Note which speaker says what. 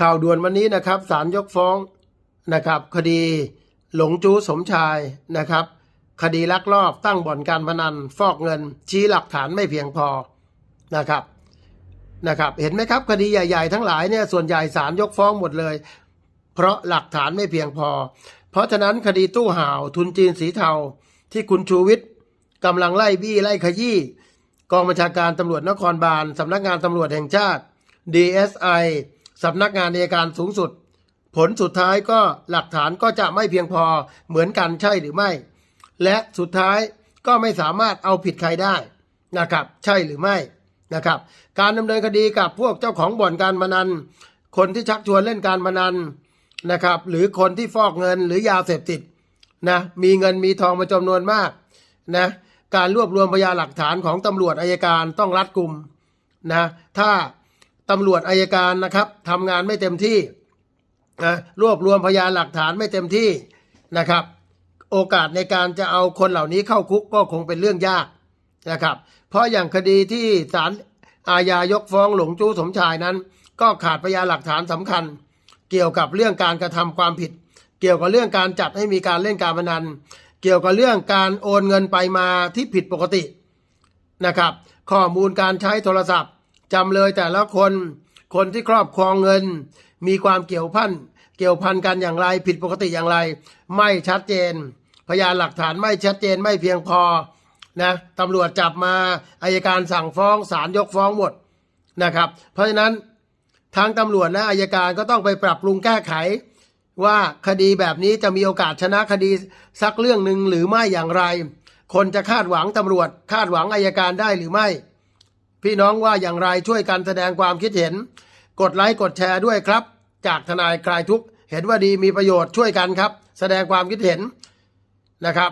Speaker 1: ข่าวด่วนวันนี้นะครับศาลยกฟ้องนะครับคดีหลงจู้สมชายนะครับ คดีลักลอบตั้งบ่อนการพนัน ฟอกเงิน ชี้หลักฐานไม่เพียงพอนะครับนะครับ เห็นไหมครับ คดีใหญ่ๆ ทั้งหลายเนี่ยส่วนใหญ่ศาลยกฟ้องหมดเลย เพราะหลักฐานไม่เพียงพอ เพราะฉะนั้นคดีตู้ห่าวทุนจีนสีเทา ที่คุณชูวิทย์กำลังไล่บี้ไล่ขยี้กองบัญชาการตำรวจนครบาลสำนักงานตำรวจแห่งชาติ DSI สำนักงานอัยการสูงสุด ผลสุดท้ายก็หลักฐานก็จะไม่เพียงพอเหมือนกันใช่หรือไม่ และสุดท้ายก็ไม่สามารถเอาผิดใครได้นะครับ ใช่หรือไม่นะครับ การดำเนินคดีกับพวกเจ้าของบ่อนการพนัน คนที่ชักชวนเล่นการพนันนะครับ หรือคนที่ฟอกเงินหรือยาเสพติดนะมีเงินมีทองมาจำนวนมากนะการรวบรวมพยานหลักฐานของตำรวจอายการต้องรัดกุมนะถ้า ตำรวจอายการนะครับทำงานไม่เต็มที่นะรวบรวมพยานหลักฐานไม่เต็มที่นะครับ โอกาสในการจะเอาคนเหล่านี้เข้าคุกก็คงเป็นเรื่องยากนะครับ เพราะอย่างคดีที่ศาลอาญายกฟ้องหลงจู้สมชายนั้น ก็ขาดพยานหลักฐานสำคัญ เกี่ยวกับเรื่องการกระทำความผิด เกี่ยวกับเรื่องการจัดให้มีการเล่นการพนัน เกี่ยวกับเรื่องการโอนเงินไปมาที่ผิดปกตินะครับ ข้อมูลการใช้โทรศัพท์ จำเลยแต่ละคน คนที่ครอบครองเงิน มีความเกี่ยวพันเกี่ยวพันกันอย่างไร ผิดปกติอย่างไร ไม่ชัดเจน พยานหลักฐานไม่ชัดเจนไม่เพียงพอนะตำรวจจับมาอายการสั่งฟ้องศาลยกฟ้องหมดนะครับ เพราะฉะนั้นทางตำรวจและอายการก็ต้องไปปรับปรุงแก้ไข ว่าคดีแบบนี้จะมีโอกาสชนะคดีสักเรื่องหนึ่งหรือไม่อย่างไร คนจะคาดหวังตำรวจคาดหวังอายการได้หรือไม่ พี่น้องว่าอย่างไรช่วยกันแสดงความคิดเห็น กดไลค์กดแชร์ด้วยครับ จากทนายคลายทุกข์เห็นว่าดีมีประโยชน์ช่วยกันครับ แสดงความคิดเห็นนะครับ